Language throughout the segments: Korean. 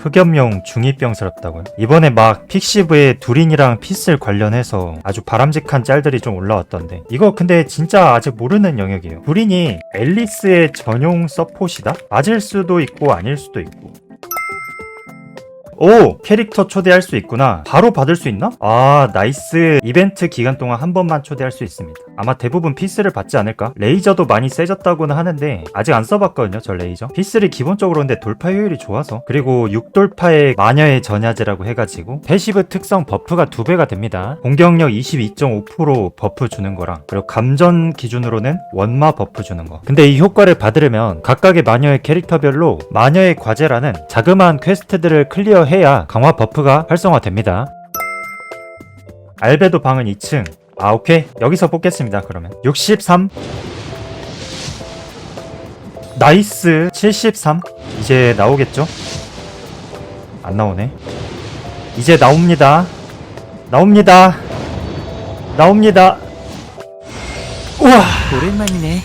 흑염룡 중이병스럽다고요? 이번에 막 픽시브에 두린이랑 피슬 관련해서 아주 바람직한 짤들이 좀 올라왔던데 이거 근데 진짜 아직 모르는 영역이에요 두린이 앨리스의 전용 서폿이다? 맞을 수도 있고 아닐 수도 있고 오! 캐릭터 초대할 수 있구나. 바로 받을 수 있나? 아, 나이스. 이벤트 기간 동안 한 번만 초대할 수 있습니다. 아마 대부분 피스를 받지 않을까? 레이저도 많이 세졌다고는 하는데, 아직 안 써봤거든요, 저 레이저. 피스를 기본적으로 근데 돌파 효율이 좋아서. 그리고 6돌파의 마녀의 전야제라고 해가지고, 패시브 특성 버프가 두 배가 됩니다. 공격력 22.5% 버프 주는 거랑, 그리고 감전 기준으로는 원마 버프 주는 거. 근데 이 효과를 받으려면, 각각의 마녀의 캐릭터별로 마녀의 과제라는 자그마한 퀘스트들을 클리어 해야 강화 버프가 활성화됩니다. 알베도 방은 2층. 아, 오케이. 여기서 뽑겠습니다, 그러면. 63. 나이스. 73. 이제 나오겠죠? 안 나오네. 이제 나옵니다. 나옵니다. 나옵니다. 우와! 오랜만이네.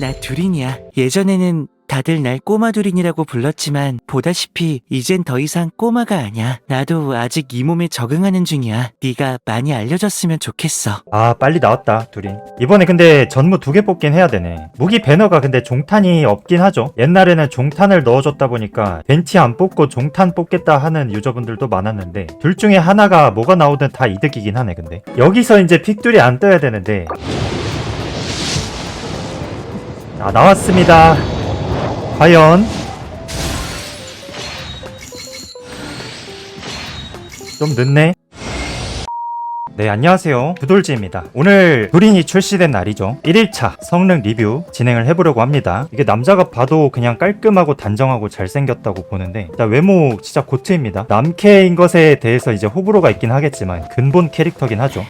나 두린이야. 예전에는 다들 날 꼬마 두린이라고 불렀지만 보다시피 이젠 더 이상 꼬마가 아니야. 나도 아직 이 몸에 적응하는 중이야. 네가 많이 알려줬으면 좋겠어. 아 빨리 나왔다 둘이 이번에 근데 전무 두 개 뽑긴 해야 되네 무기 배너가 근데 종탄이 없긴 하죠 옛날에는 종탄을 넣어줬다 보니까 벤치 안 뽑고 종탄 뽑겠다 하는 유저분들도 많았는데 둘 중에 하나가 뭐가 나오든 다 이득이긴 하네 근데 여기서 이제 픽둘이 안 떠야 되는데 아 나왔습니다 과연 좀 늦네 네, 안녕하세요. 두돌지입니다. 오늘 두린이 출시된 날이죠. 1일차 성능 리뷰 진행을 해보려고 합니다. 이게 남자가 봐도 그냥 깔끔하고 단정하고 잘생겼다고 보는데, 자, 외모 진짜 고트입니다. 남캐인 것에 대해서 이제 호불호가 있긴 하겠지만, 근본 캐릭터긴 하죠.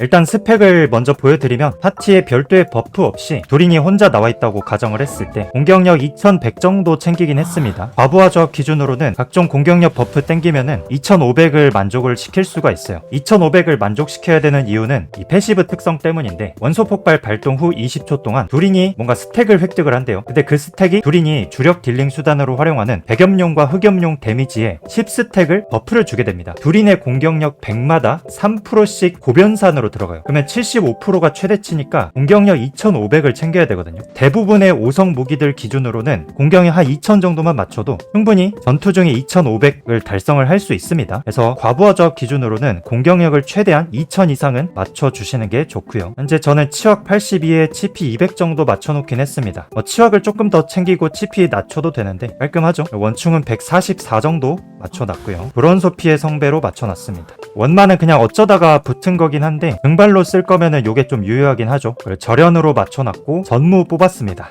일단 스펙을 먼저 보여드리면 파티에 별도의 버프 없이 두린이 혼자 나와 있다고 가정을 했을 때 공격력 2100 정도 챙기긴 했습니다. 과부하 조합 기준으로는 각종 공격력 버프 땡기면은 2500을 만족을 시킬 수가 있어요. 2500을 만족시켜야 되는 이유는 이 패시브 특성 때문인데 원소 폭발 발동 후 20초 동안 두린이 뭔가 스택을 획득을 한대요. 근데 그 스택이 두린이 주력 딜링 수단으로 활용하는 백염룡과 흑염룡 데미지에 10스택을 버프를 주게 됩니다. 두린의 공격력 100마다 3%씩 고변산으로 들어가요. 그러면 75%가 최대치니까 공격력 2500을 챙겨야 되거든요. 대부분의 5성 무기들 기준으로는 공격력 한 2000 정도만 맞춰도 충분히 전투 중에 2500을 달성을 할 수 있습니다. 그래서 과부하 조합 기준으로는 공격력을 최대한 2000 이상은 맞춰주시는 게 좋고요. 현재 저는 치확 82에 치피 200 정도 맞춰놓긴 했습니다. 뭐 치확을 조금 더 챙기고 치피 낮춰도 되는데 깔끔하죠. 원충은 144 정도 맞춰놨고요. 브론소피의 성배로 맞춰놨습니다. 원만은 그냥 어쩌다가 붙은 거긴 한데 등발로 쓸 거면은 요게 좀 유효하긴 하죠. 절연으로 맞춰놨고 전무 뽑았습니다.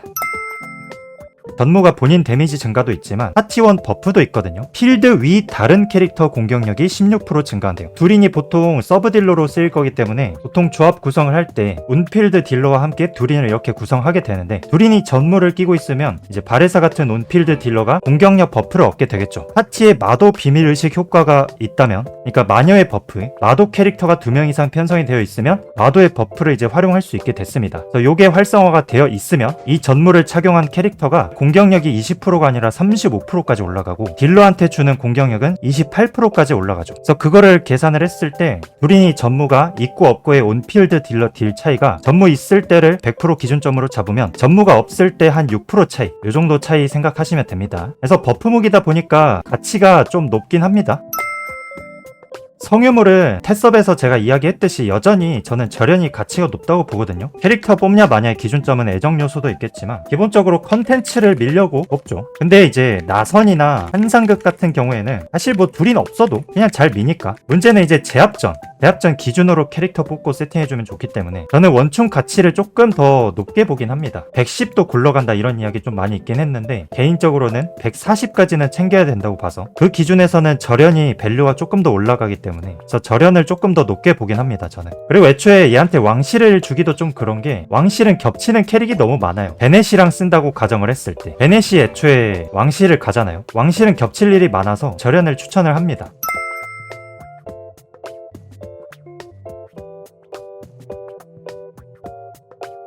전무가 본인 데미지 증가도 있지만 파티원 버프도 있거든요. 필드 위 다른 캐릭터 공격력이 16% 증가한대요. 두린이 보통 서브 딜러로 쓰일 거기 때문에 보통 조합 구성을 할때 운필드 딜러와 함께 두린을 이렇게 구성하게 되는데 두린이 전무를 끼고 있으면 이제 바레사 같은 운필드 딜러가 공격력 버프를 얻게 되겠죠. 파티에 마도 비밀 의식 효과가 있다면 그러니까 마녀의 버프에 마도 캐릭터가 두 명 이상 편성이 되어 있으면 마도의 버프를 이제 활용할 수 있게 됐습니다. 그래서 요게 활성화가 되어 있으면 이 전무를 착용한 캐릭터가 공격력이 20%가 아니라 35%까지 올라가고 딜러한테 주는 공격력은 28%까지 올라가죠. 그래서 그거를 계산을 했을 때 두린이 전무가 있고 없고의 온필드 딜러 딜 차이가 전무 있을 때를 100% 기준점으로 잡으면 전무가 없을 때 한 6% 차이 이 정도 차이 생각하시면 됩니다. 그래서 버프 무기다 보니까 가치가 좀 높긴 합니다. 성유물은 테섭에서 제가 이야기했듯이 여전히 저는 절연히 가치가 높다고 보거든요. 캐릭터 뽑냐 마냐의 기준점은 애정 요소도 있겠지만 기본적으로 컨텐츠를 밀려고 뽑죠. 근데 이제 나선이나 한상극 같은 경우에는 사실 뭐 둘인 없어도 그냥 잘 미니까 문제는 이제 제압전 제압전 기준으로 캐릭터 뽑고 세팅해주면 좋기 때문에 저는 원충 가치를 조금 더 높게 보긴 합니다. 110도 굴러간다 이런 이야기 좀 많이 있긴 했는데 개인적으로는 140까지는 챙겨야 된다고 봐서 그 기준에서는 절연이 밸류가 조금 더 올라가기 때문에 그래서 절연을 조금 더 높게 보긴 합니다 저는. 그리고 애초에 얘한테 왕실을 주기도 좀 그런 게 왕실은 겹치는 캐릭이 너무 많아요. 베넷이랑 쓴다고 가정을 했을 때. 베넷이 애초에 왕실을 가잖아요. 왕실은 겹칠 일이 많아서 절연을 추천을 합니다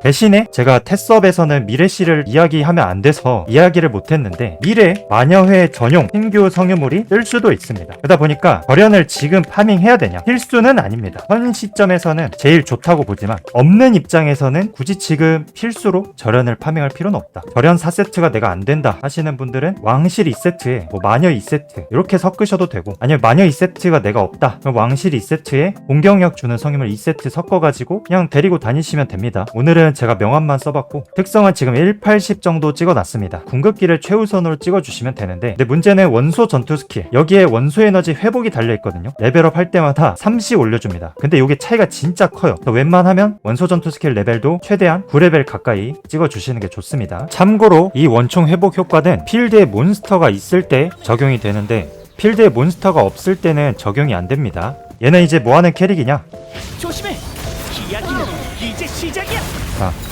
대신에 제가 테스업에서는 미래 씨를 이야기하면 안 돼서 이야기를 못했는데 미래 마녀회 전용 신규 성유물이 뜰 수도 있습니다. 그러다 보니까 절연을 지금 파밍해야 되냐? 필수는 아닙니다. 현 시점에서는 제일 좋다고 보지만 없는 입장에서는 굳이 지금 필수로 절연을 파밍할 필요는 없다. 절연 4세트가 내가 안 된다 하시는 분들은 왕실 2세트에 뭐 마녀 2세트 이렇게 섞으셔도 되고 아니면 마녀 2세트가 내가 없다. 그럼 왕실 2세트에 공격력 주는 성유물 2세트 섞어가지고 그냥 데리고 다니시면 됩니다. 오늘은 제가 명함만 써봤고 특성은 지금 180 정도 찍어놨습니다. 궁극기를 최우선으로 찍어주시면 되는데 근데 문제는 원소 전투 스킬 여기에 원소 에너지 회복이 달려있거든요. 레벨업 할 때마다 3씩 올려줍니다. 근데 이게 차이가 진짜 커요. 웬만하면 원소 전투 스킬 레벨도 최대한 9레벨 가까이 찍어주시는 게 좋습니다. 참고로 이 원총 회복 효과는 필드에 몬스터가 있을 때 적용이 되는데 필드에 몬스터가 없을 때는 적용이 안 됩니다. 얘는 이제 뭐 하는 캐릭이냐? 조심해. 이야기는 이제 시작이야. 좋다.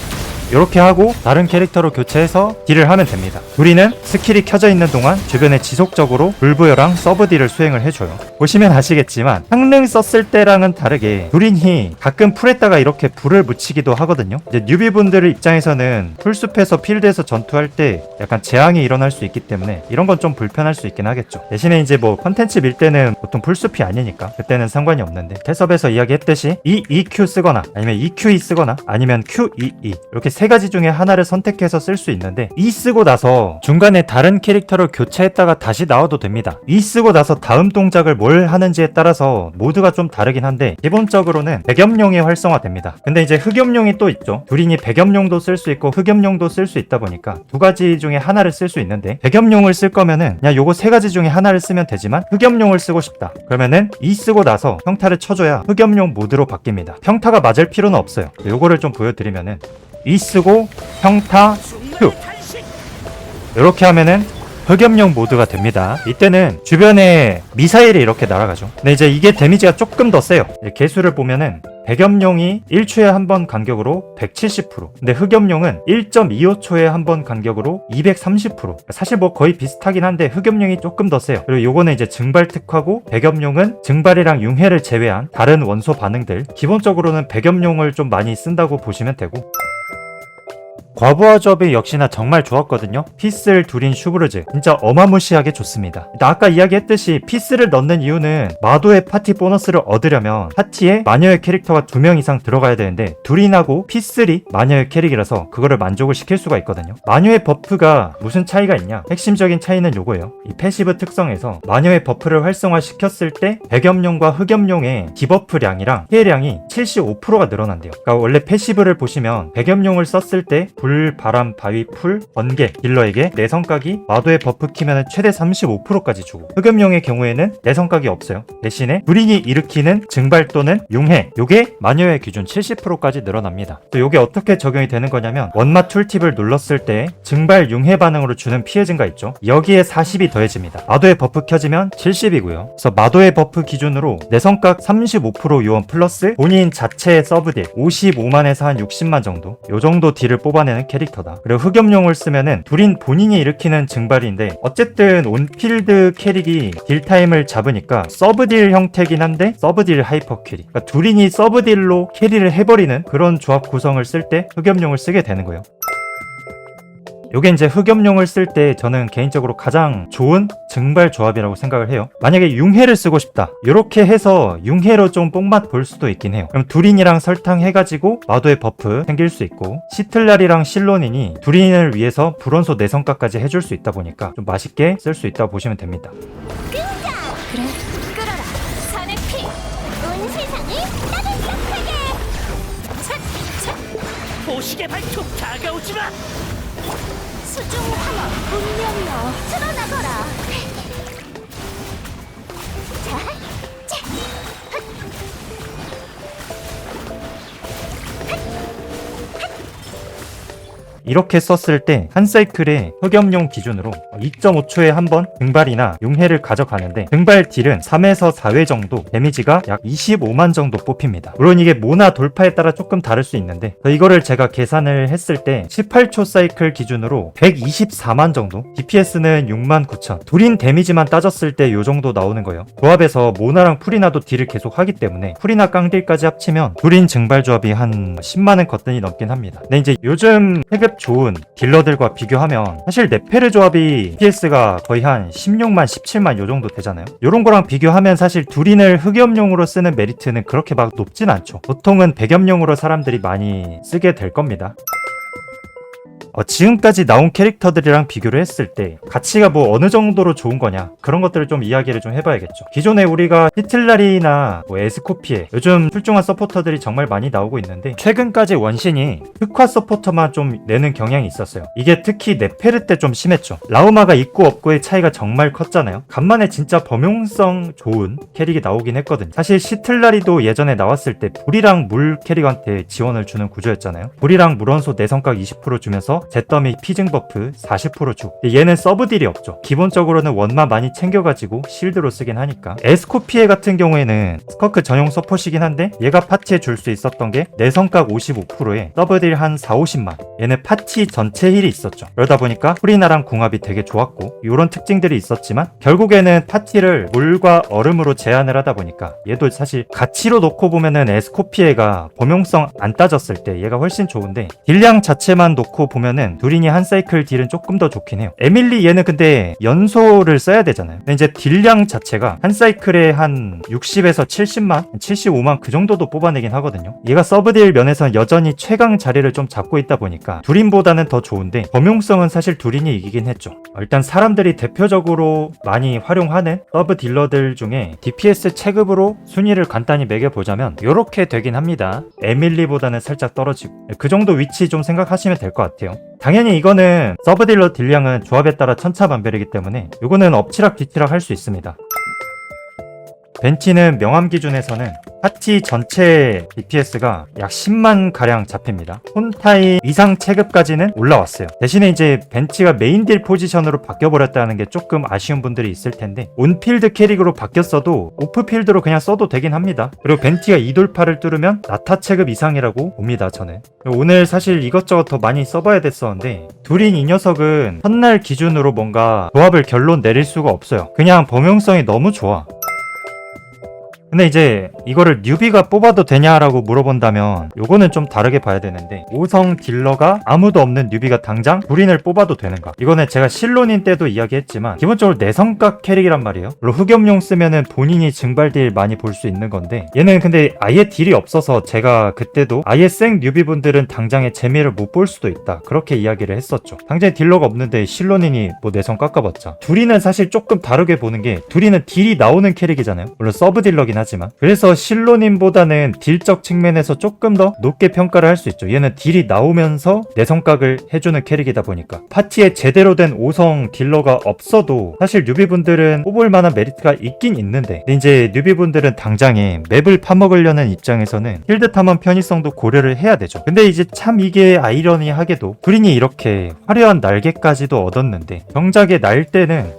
이렇게 하고 다른 캐릭터로 교체해서 딜을 하면 됩니다. 우리는 스킬이 켜져 있는 동안 주변에 지속적으로 불부여랑 서브 딜을 수행을 해줘요. 보시면 아시겠지만 상능 썼을 때랑은 다르게 두린이 가끔 풀에다가 이렇게 불을 묻히기도 하거든요. 이제 뉴비분들 입장에서는 풀숲에서 필드에서 전투할 때 약간 재앙이 일어날 수 있기 때문에 이런 건 좀 불편할 수 있긴 하겠죠. 대신에 이제 뭐 컨텐츠 밀 때는 보통 풀숲이 아니니까 그때는 상관이 없는데 태섭에서 이야기했듯이 이 EQ 쓰거나 아니면 EQE 쓰거나 아니면 QEE 이렇게 세 가지 중에 하나를 선택해서 쓸 수 있는데 E 쓰고 나서 중간에 다른 캐릭터를 교체했다가 다시 나와도 됩니다. E 쓰고 나서 다음 동작을 뭘 하는지에 따라서 모드가 좀 다르긴 한데 기본적으로는 백염룡이 활성화됩니다. 근데 이제 흑염룡이 또 있죠. 두린이 백염룡도 쓸 수 있고 흑염룡도 쓸 수 있다 보니까 두 가지 중에 하나를 쓸 수 있는데 백염룡을 쓸 거면은 그냥 요거 세 가지 중에 하나를 쓰면 되지만 흑염룡을 쓰고 싶다. 그러면은 E 쓰고 나서 평타를 쳐줘야 흑염룡 모드로 바뀝니다. 평타가 맞을 필요는 없어요. 요거를 좀 보여드리면은 E 쓰고 평타 큐. 이렇게 하면은 흑염룡 모드가 됩니다. 이때는 주변에 미사일이 이렇게 날아가죠. 근데 이제 이게 데미지가 조금 더 세요. 개수를 보면은 백염룡이 1초에 한 번 간격으로 170%. 근데 흑염룡은 1.25초에 한 번 간격으로 230%. 사실 뭐 거의 비슷하긴 한데 흑염룡이 조금 더 세요. 그리고 요거는 이제 증발 특화고 백염룡은 증발이랑 융해를 제외한 다른 원소 반응들. 기본적으로는 백염룡을 좀 많이 쓴다고 보시면 되고 과부하 조합이 역시나 정말 좋았거든요. 피스를 둘인 슈브르즈 진짜 어마무시하게 좋습니다. 일단 아까 이야기했듯이 피스를 넣는 이유는 마도의 파티 보너스를 얻으려면 파티에 마녀의 캐릭터가 두 명 이상 들어가야 되는데 둘인하고 피스리 마녀의 캐릭이라서 그거를 만족을 시킬 수가 있거든요. 마녀의 버프가 무슨 차이가 있냐? 핵심적인 차이는 요거예요. 이 패시브 특성에서 마녀의 버프를 활성화시켰을 때 백염룡과 흑염룡의 디버프량이랑 피해량이 75%가 늘어난대요. 그러니까 원래 패시브를 보시면 백염룡을 썼을 때 불, 바람, 바위, 풀, 번개, 딜러에게 내성각이 마도의 버프 키면 최대 35%까지 주고 흑염룡의 경우에는 내성각이 없어요. 대신에 불인이 일으키는 증발 또는 융해 요게 마녀의 기준 70%까지 늘어납니다. 또 요게 어떻게 적용이 되는 거냐면 원마 툴팁을 눌렀을 때 증발 융해 반응으로 주는 피해 증가 있죠. 여기에 40이 더해집니다. 마도의 버프 켜지면 70이고요. 그래서 마도의 버프 기준으로 내성각 35% 요원 플러스 본인 자체의 서브 딜 55만에서 한 60만 정도 요 정도 딜을 뽑아내 는 캐릭터다. 그리고 흑염룡을 쓰면은 둘인 본인이 일으키는 증발인데 어쨌든 온필드 캐릭이 딜 타임을 잡으니까 서브딜 형태긴 한데 서브딜 하이퍼 캐리. 그러니까 둘인이 서브딜로 캐리를 해버리는 그런 조합 구성을 쓸 때 흑염룡을 쓰게 되는 거예요. 요게 이제 흑염룡을 쓸 때 저는 개인적으로 가장 좋은 증발 조합이라고 생각을 해요. 만약에 융해를 쓰고 싶다. 이렇게 해서 융해로 좀 뽕맛 볼 수도 있긴 해요. 그럼 두린이랑 설탕 해가지고 마도의 버프 생길 수 있고 시틀날이랑 실론인이 두린을 위해서 불원소 내성까지 해줄 수 있다 보니까 좀 맛있게 쓸 수 있다고 보시면 됩니다. 그래 끌어라 산의 피 온 세상을 따뜻하게 찻 찻 보식의 발톱 다가오지 마. 수중 황어 운명이여 드러나거라. 자, 자, 이렇게 썼을 때 한 사이클에 흑염용 기준으로 2.5초에 한 번 등발이나 용해를 가져가는데 등발 딜은 3에서 4회 정도 데미지가 약 25만 정도 뽑힙니다. 물론 이게 모나 돌파에 따라 조금 다를 수 있는데 이거를 제가 계산을 했을 때 18초 사이클 기준으로 124만 정도 DPS는 6만 9천 둘인 데미지만 따졌을 때 요 정도 나오는 거예요. 조합에서 모나랑 프리나도 딜을 계속 하기 때문에 프리나 깡딜까지 합치면 둘인 증발 조합이 한 10만은 거뜬히 넘긴 합니다. 근데 이제 요즘 체급 좋은 딜러들과 비교하면 사실 네페르 조합이 DPS가 거의 한 16만 17만 요 정도 되잖아요. 요런 거랑 비교하면 사실 둘인을 흑염용으로 쓰는 메리트는 그렇게 막 높진 않죠. 보통은 백염용으로 사람들이 많이 쓰게 될 겁니다. 어, 지금까지 나온 캐릭터들이랑 비교를 했을 때 가치가 뭐 어느 정도로 좋은 거냐 그런 것들을 좀 이야기를 좀 해봐야겠죠. 기존에 우리가 히틀라리나 뭐 에스코피에 요즘 출중한 서포터들이 정말 많이 나오고 있는데 최근까지 원신이 흑화 서포터만 좀 내는 경향이 있었어요. 이게 특히 네페르 때 좀 심했죠. 라우마가 있고 없고의 차이가 정말 컸잖아요. 간만에 진짜 범용성 좋은 캐릭이 나오긴 했거든. 사실 시틀라리도 예전에 나왔을 때 불이랑 물 캐릭한테 지원을 주는 구조였잖아요. 불이랑 물원소 내성각 20% 주면서 잿더미 피증 버프 40% 주. 얘는 서브 딜이 없죠. 기본적으로는 원만 많이 챙겨가지고 실드로 쓰긴 하니까. 에스코피에 같은 경우에는 스커크 전용 서폿이긴 한데 얘가 파티에 줄 수 있었던 게 내성각 55%에 서브 딜 한 4, 50만. 얘는 파티 전체 힐이 있었죠. 그러다 보니까 프리나랑 궁합이 되게 좋았고 이런 특징들이 있었지만 결국에는 파티를 물과 얼음으로 제한을 하다 보니까 얘도 사실 가치로 놓고 보면은 에스코피에가 범용성 안 따졌을 때 얘가 훨씬 좋은데 딜량 자체만 놓고 보면 은 두린이 한 사이클 딜은 조금 더 좋긴 해요. 에밀리 얘는 근데 연소를 써야 되잖아요. 근데 이제 딜량 자체가 한 사이클에 한 60에서 70만, 75만 그 정도도 뽑아내긴 하거든요. 얘가 서브딜 면에서는 여전히 최강 자리를 좀 잡고 있다 보니까 두린보다는 더 좋은데 범용성은 사실 두린이 이기긴 했죠. 어, 일단 사람들이 대표적으로 많이 활용하는 서브 딜러들 중에 DPS 체급으로 순위를 간단히 매겨보자면 이렇게 되긴 합니다. 에밀리보다는 살짝 떨어지고 그 정도 위치 좀 생각하시면 될 것 같아요. 당연히 이거는 서브 딜러 딜량은 조합에 따라 천차만별이기 때문에 이거는 엎치락 뒤치락 할 수 있습니다. 벤치는 명함 기준에서는 파티 전체 DPS가 약 10만 가량 잡힙니다. 폰타임 이상 체급까지는 올라왔어요. 대신에 이제 벤치가 메인 딜 포지션으로 바뀌어버렸다는 게 조금 아쉬운 분들이 있을 텐데 온필드 캐릭으로 바뀌었어도 오프필드로 그냥 써도 되긴 합니다. 그리고 벤티가 이돌파를 뚫으면 나타 체급 이상이라고 봅니다. 저는 오늘 사실 이것저것 더 많이 써봐야 됐었는데 둘인 이 녀석은 첫날 기준으로 뭔가 조합을 결론 내릴 수가 없어요. 그냥 범용성이 너무 좋아. 근데 이제 이거를 뉴비가 뽑아도 되냐라고 물어본다면 요거는 좀 다르게 봐야 되는데 5성 딜러가 아무도 없는 뉴비가 당장 불인을 뽑아도 되는가? 이거는 제가 실론인 때도 이야기했지만 기본적으로 내성각 캐릭이란 말이에요. 물론 흑염용 쓰면은 본인이 증발 딜 많이 볼 수 있는 건데 얘는 근데 아예 딜이 없어서 제가 그때도 아예 생 뉴비분들은 당장의 재미를 못 볼 수도 있다. 그렇게 이야기를 했었죠. 당장에 딜러가 없는데 실론인이 뭐 내성 깎아봤자. 둘이는 사실 조금 다르게 보는 게 둘이는 딜이 나오는 캐릭이잖아요. 물론 서브 딜러긴 하지만. 그래서 실로님보다는 딜적 측면에서 조금 더 높게 평가를 할 수 있죠. 얘는 딜이 나오면서 내 성각을 해주는 캐릭이다 보니까. 파티에 제대로 된 5성 딜러가 없어도 사실 뉴비분들은 뽑을 만한 메리트가 있긴 있는데. 이제 뉴비분들은 당장에 맵을 파먹으려는 입장에서는 필드 탐험 편의성도 고려를 해야 되죠. 근데 이제 참 이게 아이러니하게도 그린이 이렇게 화려한 날개까지도 얻었는데 정작에 날 때는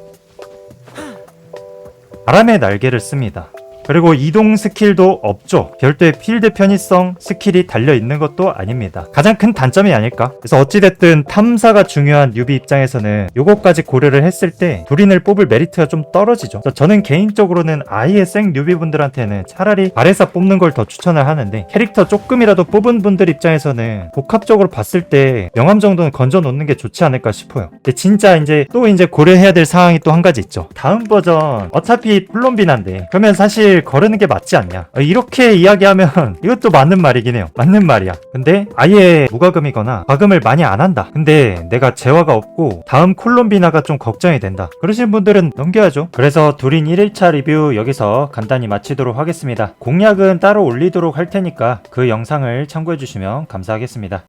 바람의 날개를 씁니다 그리고 이동 스킬도 없죠. 별도의 필드 편의성 스킬이 달려 있는 것도 아닙니다. 가장 큰 단점이 아닐까? 그래서 어찌됐든 탐사가 중요한 뉴비 입장에서는 요거까지 고려를 했을 때 두린을 뽑을 메리트가 좀 떨어지죠. 저는 개인적으로는 아예 생 뉴비분들한테는 차라리 바레사 뽑는 걸 더 추천을 하는데 캐릭터 조금이라도 뽑은 분들 입장에서는 복합적으로 봤을 때 명함 정도는 건져 놓는 게 좋지 않을까 싶어요. 근데 진짜 이제 또 이제 고려해야 될 상황이 또 한 가지 있죠. 다음 버전 어차피 플롬비난데 그러면 사실 거르는 게 맞지 않냐. 어, 이렇게 이야기하면 이것도 맞는 말이긴 해요. 맞는 말이야. 근데 아예 무과금이거나 과금을 많이 안 한다. 근데 내가 재화가 없고 다음 콜롬비나가 좀 걱정이 된다. 그러신 분들은 넘겨야죠. 그래서 둘인 1일차 리뷰 여기서 간단히 마치도록 하겠습니다. 공략은 따로 올리도록 할 테니까 그 영상을 참고해 주시면 감사하겠습니다